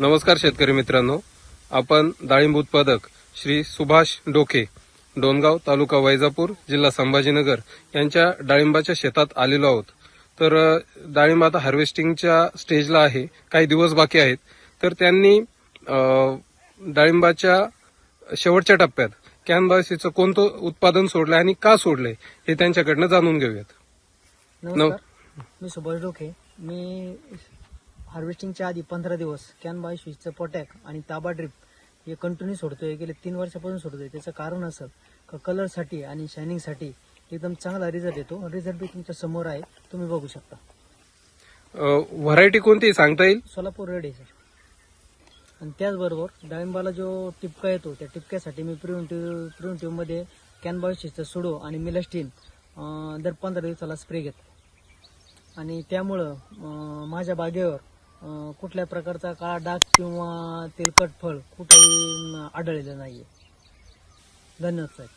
नमस्कार शेतकरी मित्रांनो. आपण डाळिंब उत्पादक श्री सुभाष डोके डोनगाव तालुका वैजापूर जिल्हा संभाजीनगर यांच्या डाळिंबाच्या शेतात आलेलो आहोत. तर डाळिंब आता हार्वेस्टिंगच्या स्टेजला आहे. काही दिवस बाकी आहेत. तर त्यांनी डाळिंबाच्या शेवटच्या टप्प्यात कॅनबासीचं कोणतं उत्पादन सोडलंय आणि का सोडलंय हे त्यांच्याकडनं जाणून घेऊयात. नमस्कार. मी सुभाष डोके. मी हार्वेस्टिंगच्या आधी पंधरा दिवस कॅन बाय स्विचचं पोटॅक आणि ताबा ड्रिप हे कंटिन्यू सोडतोय. गेले तीन वर्षापासून सोडतोय. त्याचं कारण असं का कलरसाठी आणि शायनिंगसाठी एकदम चांगला रिझल्ट येतो. रिझल्ट बी तुमच्यासमोर आहे. तुम्ही बघू शकता. व्हरायटी कोणती सांगता येईल? सोलापूर रेड आहे सर आणि त्याचबरोबर डाळिंबाला जो टिपका येतो त्या टिपक्यासाठी मी प्रिव्हेंटिव्ह प्रिव्हेंटिव्हमध्ये कॅनबायोसिसचं सुडो आणि मिलस्टीन दर पंधरा दिवसाला स्प्रे घेतो. आणि त्यामुळं माझ्या बागेवर कुठल्या प्रकारचा काळा डाग किंवा तेलकट फळ कुठेही आढळलेलं नाही आहे धन्यवाद साहेब.